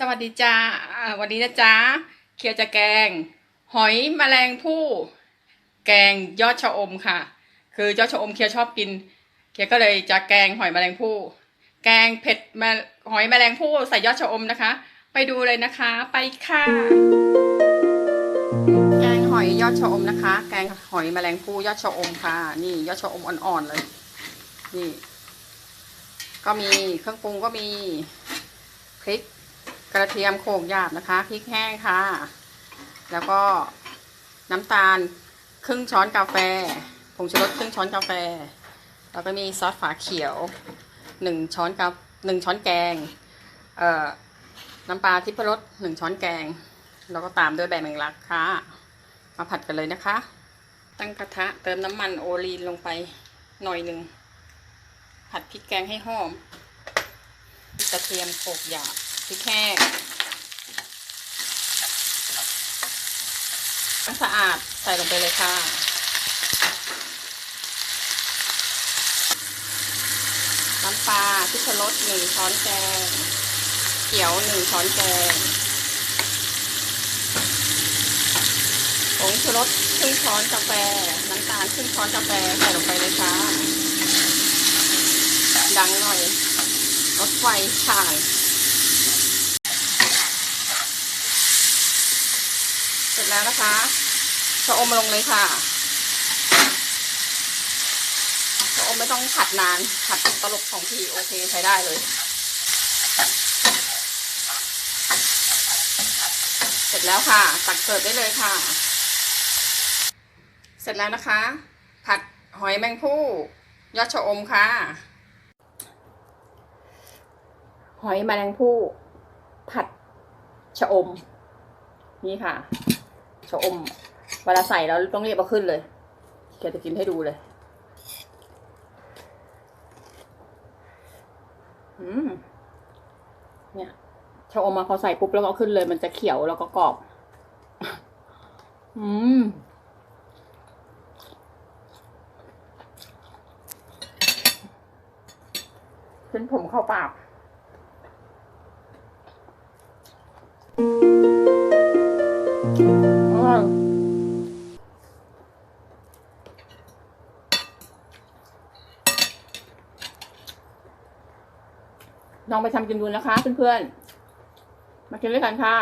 สวัสดีจ้าวันนี้นะจ๊ะเคียวจะแกง หอยแมลงภู่แกงยอดชะอมค่ะ คือยอดชะอมเคียวชอบกิน เคียวก็เลยจะแกงหอยแมลงภู่แกงเผ็ดมหอยแมลงภู่ใส่ยอดชะอมนะคะ ไปดูเลยนะคะ ไปค่ะ แกงหอยยอดชะอมนะคะ แกงหอยแมลงภู่ยอดชะอมค่ะ นี่ยอดชะอมอ่อนๆเลย นี่ ก็มีเครื่องปรุงก็มีพริก กระเทียมโขกหยาบนะคะพริกแห้งค่ะ แล้วก็น้ำตาลครึ่งช้อนกาแฟผงชูรสครึ่งช้อนกาแฟ แล้วก็มีซอสฝาเขียวหนึ่งช้อนกับหนึ่งช้อนแกงเอ่อน้ำปลาทิพรสหนึ่งช้อนแกง แล้วก็ตามด้วยใบแมงลักค่ะ มาผัดกันเลยนะคะ ตั้งกระทะเติมน้ำมันโอลีนลงไปหน่อยหนึ่งผัดพริกแกงให้หอมกระเทียมโขกหยาบ พริกแห้งน้ำสะอาดใส่ลงไปเลยค่ะ น้ำปลาพิชรสหนึ่งช้อนแกงเขียวหนึ่งช้อนแกงผงชูรสครึ่งช้อนกาแฟ น้ำตาลครึ่งช้อนกาแฟใส่ลงไปเลยค่ะ ดังหน่อยรถไฟผ่าน เสร็จแล้วนะคะชะอมลงเลยค่ะชะอมไม่ต้องผัดนาน ผัดตลบของทีโอเคใช้ได้เลย เสร็จแล้วค่ะ ตักเสิร์ฟได้เลยค่ะ เสร็จแล้วนะคะ ผัดหอยแมงผู้ยอดชะอมค่ะ หอยแมลงภู่ผัดชะอม นี่ค่ะ ชะอมเวลาใส่แล้วต้องเรียบเอาขึ้นเลยแกจะกินให้ดูเลยอืมเนี่ยชะอมมาพอใส่ปุ๊บแล้วก็เอาขึ้นเลย มันจะเขียวแล้วก็กรอบ อืมขึ้นผมเข้าปาก ลองไปทำกินดูนะคะ เพื่อนๆ มากินด้วยกันค่ะ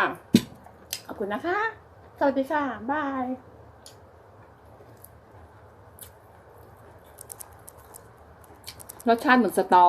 ขอบคุณนะคะ สวัสดีค่ะ บายรสชาติเหมือนสตอ